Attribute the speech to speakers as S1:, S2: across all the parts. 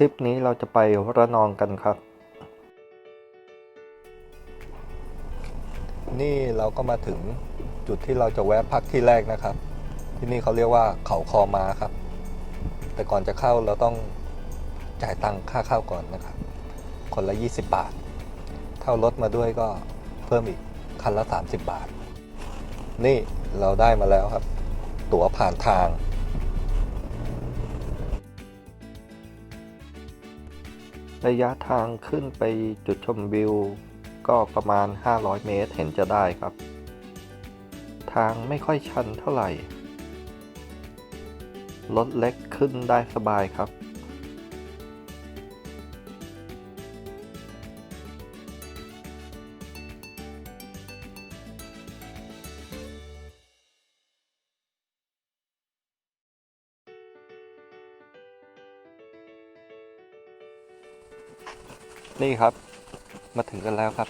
S1: ลิปนี้เราจะไประนองกันครับ นี่เราก็มาถึงจุดที่เราจะแวะพักที่แรกนะครับ ที่นี่เขาเรียกว่าเขาคอมาครับ แต่ก่อนจะเข้าเราต้องจ่ายตังค่าเข้าก่อนนะครับ คนละ 20 บาท เท่ารถมาด้วยก็เพิ่มอีกคันละ 30 บาท นี่เราได้มาแล้วครับ ตั๋วผ่านทาง ระยะทางขึ้นไปจุดชมวิว ก็ประมาณ 500 เมตรเห็นจะได้ครับ ทางไม่ค่อยชันเท่าไหร่ รถเล็กขึ้นได้สบายครับ นี่ครับ มาถึงกันแล้วครับ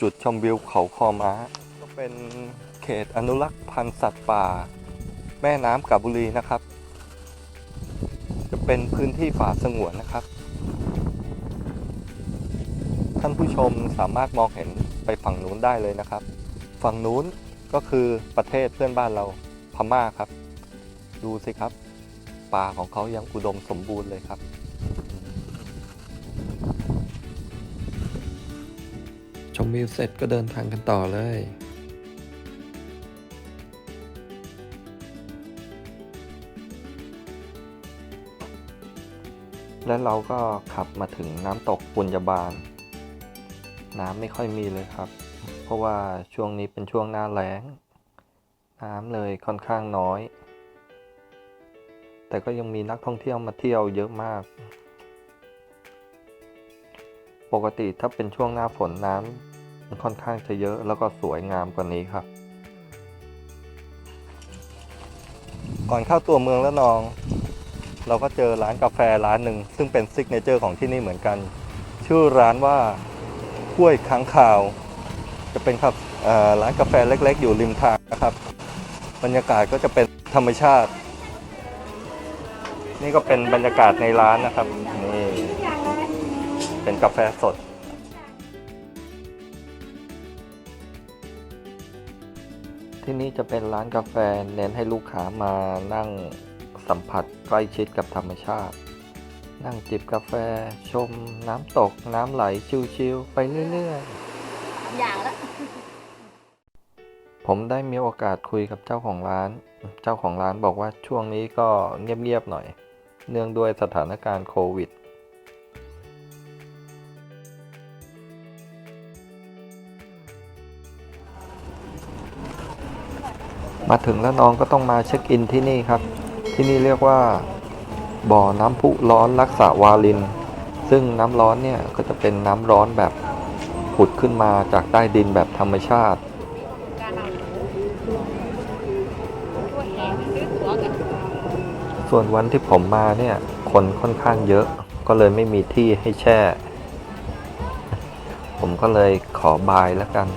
S1: จุดชมวิวเขาคอม้า ก็เป็นเขตอนุรักษ์พันธุ์สัตว์ป่า แม่น้ำกาบบุรีนะครับ จะเป็นพื้นที่ป่าสงวนนะครับ ท่านผู้ชมสามารถมองเห็นไปฝั่งนู้นได้เลยนะครับ ฝั่งนู้นก็คือประเทศเพื่อนบ้านเราพม่าครับ ดูสิครับ ป่าของเขายังอุดมสมบูรณ์เลยครับ วิวเสร็จก็เดินทางกันต่อเลยและเราก็ขับมาถึงน้ำตกปุญญบาล น้ำไม่ค่อยมีเลยครับ เพราะว่าช่วงนี้เป็นช่วงหน้าแล้ง น้ำเลยค่อนข้างน้อย แต่ก็ยังมีนักท่องเที่ยวมาเที่ยวเยอะมาก ปกติถ้าเป็นช่วงหน้าฝนน้ำ ค่อนข้างจะเยอะแล้วก็สวยงามกว่านี้ครับ ก่อนเข้าตัวเมืองแล้วนอง เราก็เจอร้านกาแฟร้านหนึ่งซึ่งเป็นซิกเนเจอร์ของที่นี่เหมือนกัน ชื่อร้านว่าห้วยค้างคาว จะเป็นครับร้านกาแฟเล็ก ๆ อยู่ริมทางนะครับ บรรยากาศก็จะเป็นธรรมชาติ นี่ก็เป็นบรรยากาศในร้านนะครับนี่เป็นกาแฟสด ที่นี่จะเป็นร้านกาแฟเน้นให้ลูกค้ามานั่งสัมผัสใกล้ชิดกับธรรมชาติ นั่งจิบกาแฟชมน้ำตกน้ำไหลชิวๆไปเรื่อยๆ
S2: อย่างละ
S1: ผมได้มีโอกาสคุยกับเจ้าของร้าน เจ้าของร้านบอกว่าช่วงนี้ก็เงียบๆหน่อย เนื่องด้วยสถานการณ์โควิด มาถึงแล้วน้องก็ต้องมาเช็คอินที่นี่ครับ ที่นี่เรียกว่า บ่อน้ำพุร้อนรักษาวาลิน ซึ่งน้ำร้อนเนี่ยก็จะเป็นน้ำร้อนแบบผุดขึ้นมาจากใต้ดินแบบธรรมชาติ ส่วนวันที่ผมมาเนี่ย คนค่อนข้างเยอะ ก็เลยไม่มีที่ให้แช่ ผมก็เลยขอบายแล้วกัน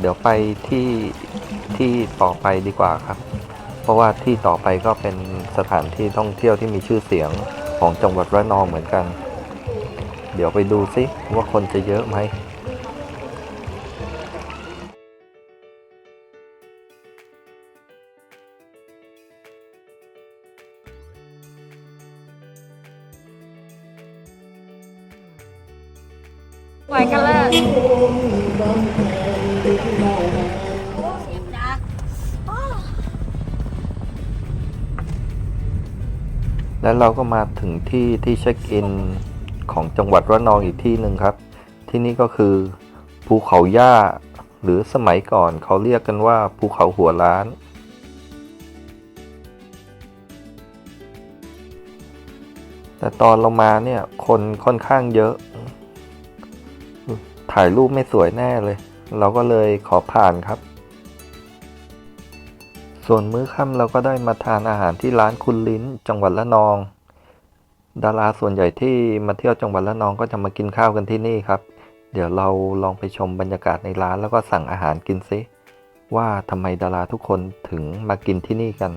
S1: เดี๋ยวไปที่ ที่ต่อไปดีกว่าครับ เพราะว่าที่ต่อไปก็เป็นสถานที่ท่องเที่ยวที่มีชื่อเสียงของจังหวัดระนองเหมือนกัน เดี๋ยวไปดูซิว่าคนจะเยอะไหม
S2: ไหวกันเลย
S1: แล้วเราก็มาถึงที่ที่เช็คอินของจังหวัดระนองอีกที่หนึ่งครับ ที่นี่ก็คือภูเขาย่า หรือสมัยก่อนเขาเรียกกันว่าภูเขาหัวล้าน แต่ตอนเรามาเนี่ยคนค่อนข้างเยอะ ถ่ายรูปไม่สวยแน่เลย เราก็เลยขอผ่านครับ ส่วนมื้อค่ำเราก็ได้มาทานอาหารที่ร้านคุณลิ้นจังหวัดละนอง ดาราส่วนใหญ่ที่มาเที่ยวจังหวัดละนองก็จะมากินข้าวกันที่นี่ครับ เดี๋ยวเราลองไปชมบรรยากาศในร้านแล้วก็สั่งอาหารกินซิว่าทำไมดาราทุกคนถึงมากินที่นี่กัน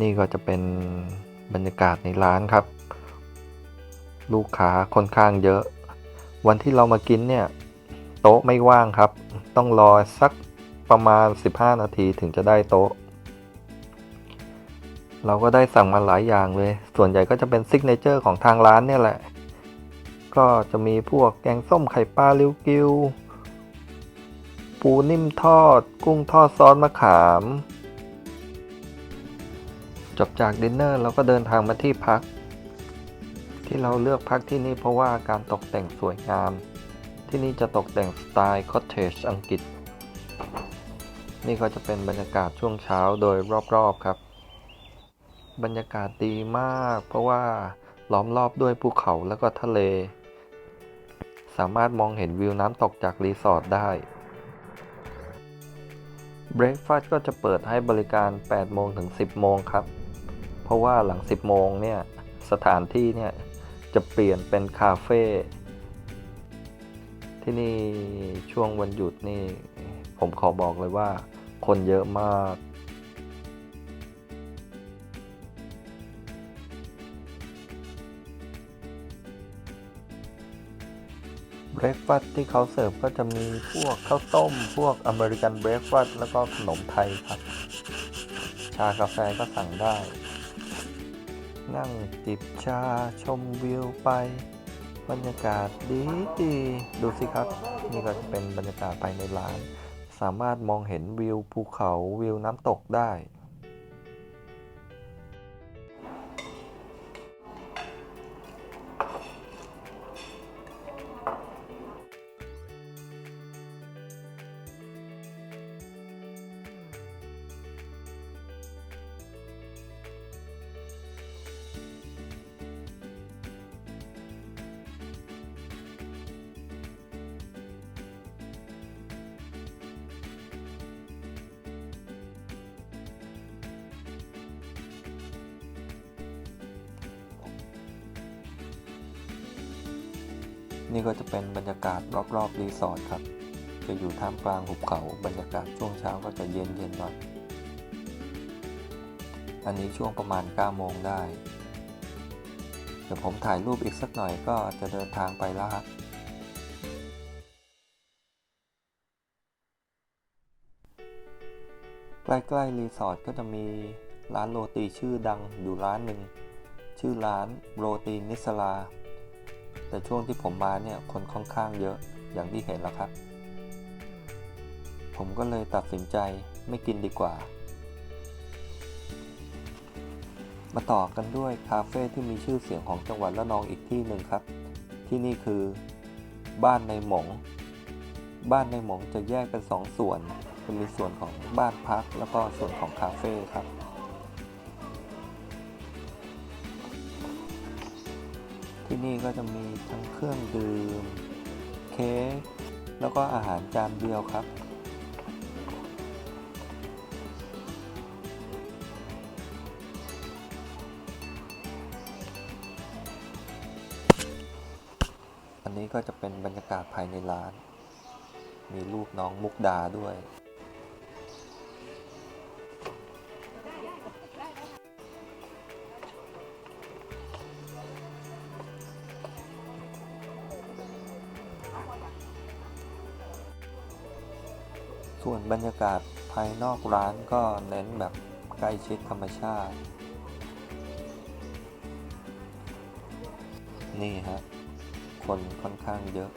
S1: นี่ก็จะเป็นบรรยากาศในร้านครับ ลูกค้าค่อนข้างเยอะ วันที่เรามากินเนี่ย โต๊ะไม่ว่างครับ ต้องรอสัก ประมาณ 15 นาทีถึงจะได้โต๊ะ เราก็ได้สั่งมาหลายอย่างเลย ส่วนใหญ่ก็จะเป็นซิกเนเจอร์ของทางร้านเนี่ยแหละ ก็จะมีพวกแกงส้มไข่ปลาลิวกิว ปูนิ่มทอด กุ้งทอดซอสมะขาม จบจากดินเนอร์เราก็เดินทางมาที่พัก ที่เราเลือกพักที่นี่เพราะว่าการตกแต่งสวยงาม ที่นี่จะตกแต่งสไตล์คอ t เทจอังกฤษ นี่ก็จะเป็นบรรยากาศช่วงเช้าโดยรอบๆครับ บรรยากาศดีมาก เพราะว่าล้อมรอบด้วยภูเขาแล้วก็ทะเล สามารถมองเห็นวิวน้ำตกจากรีสอร์ทได้เบร a ฟาส t ก็จะเปิดให้บริการ 8 โมงถึง 10 โมงครับ เพราะว่าหลัง 10 โมงเนี่ย สถานที่เนี่ย จะเปลี่ยนเป็นคาเฟ่ ที่นี่ช่วงวันหยุดนี่ ผมขอบอกเลยว่า คนเยอะมาก เบร a ฟาสที่เขาเสิร์ฟก็จะมีพวกข้าวต้ม พวกอเมริกันเบร a ฟาสแล้วก็ขนมไทยครับ ชากาแฟก็สั่งได้ นั่งจิบชาชมวิวไปบรรยากาศดีดีดูสิครับ นี่ก็จะเป็นบรรยากาศภายในร้าน สามารถมองเห็นวิวภูเขาวิวน้ำตกได้ นี่ก็จะเป็นบรรยากาศรอบๆรีสอร์ทครับ จะอยู่ท่ามกลางหุบเขาบรรยากาศช่วงเช้าก็จะเย็นๆหน่อยอันนี้ช่วงประมาณ 9 โมงได้ เดี๋ยวผมถ่ายรูปอีกสักหน่อยก็จะเดินทางไปแล้วครับใกล้ๆรีสอร์ทก็จะมีร้านโรตีชื่อดังอยู่ร้านหนึ่ง ชื่อร้านโรตีนิสลา แต่ช่วงที่ผมมาเนี่ยคนค่อนข้างเยอะอย่างที่เห็นแล้วครับ ผมก็เลยตัดสินใจไม่กินดีกว่า มาต่อกันด้วยคาเฟ่ที่มีชื่อเสียงของจังหวัดละนองอีกที่หนึ่งครับ ที่นี่คือ บ้านในหมง บ้านในหมงจะแยกเป็นสองส่วน จะมีส่วนของบ้านพักแล้วก็ส่วนของคาเฟ่ครับ ที่นี่ก็จะมีทั้งเครื่องดื่ม เค้ก แล้วก็อาหารจานเดียวครับ อันนี้ก็จะเป็นบรรยากาศภายในร้าน มีรูปน้องมุกดาด้วย ส่วนบรรยากาศภายนอกร้านก็เน้นแบบใกล้ชิดธรรมชาติ นี่ฮะ คนค่อนข้างเยอะ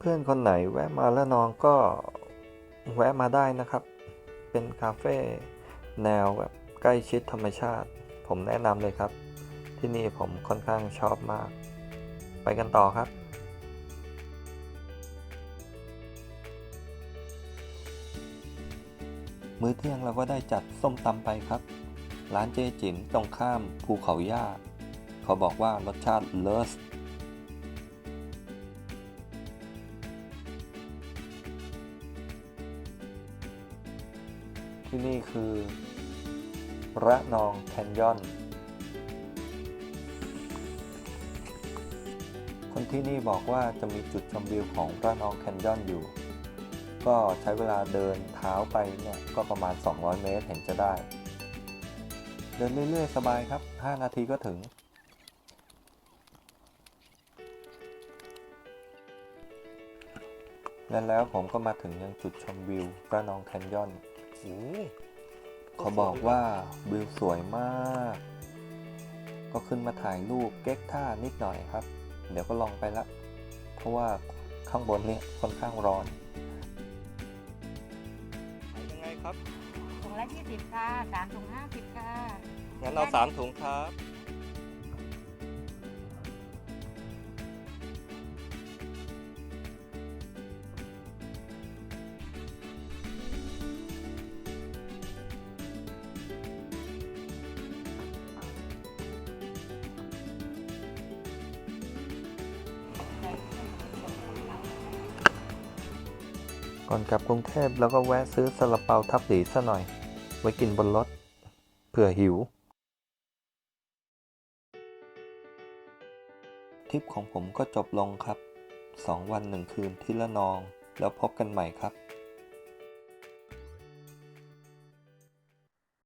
S1: เพื่อนๆคนไหนแวะมาแล้วนองก็แวะมาได้นะครับ เป็นคาเฟ่แนวแบบใกล้ชิดธรรมชาติ ผมแนะนำเลยครับ ที่นี่ผมค่อนข้างชอบมาก ไปกันต่อครับมื้อเที่ยงเราก็ได้จัดส้มตำไปครับ ร้านเจจิ๋มตรงข้ามภูเขาย่า เขาบอกว่ารสชาติเลิศ ที่นี่คือระนองแคนยอน คนที่นี่บอกว่าจะมีจุดชมวิวของระนองแคนยอนอยู่ ก็ใช้เวลาเดินเท้าไปเนี่ยก็ประมาณ 200 เมตรเห็นจะได้ เดินเรื่อยๆ สบายครับ 5 นาทีก็ถึง และแล้วผมก็มาถึงยังจุดชมวิวระนองแคนยอน เขาบอกว่าวิวสวยมาก ก็ขึ้นมาถ่ายรูปเก๊กท่านิดหน่อยครับ เดี๋ยวก็ลองไปละ เพราะว่าข้างบนเนี่ยค่อนข้างร้อนยังไงครับ
S2: ถุงละยี่สิบค่ะสามถุงห้าสิบค่ะ
S1: งั้นเอาสามถุงครับ ก่อนกลับกรุงเทพแล้วก็แวะซื้อซาลาเปาทับหลีซะหน่อย ไว้กินบนรถเผื่อหิวทริปของผมก็จบลงครับ 2 วัน1คืนที่ละนอง แล้วพบกันใหม่ครับ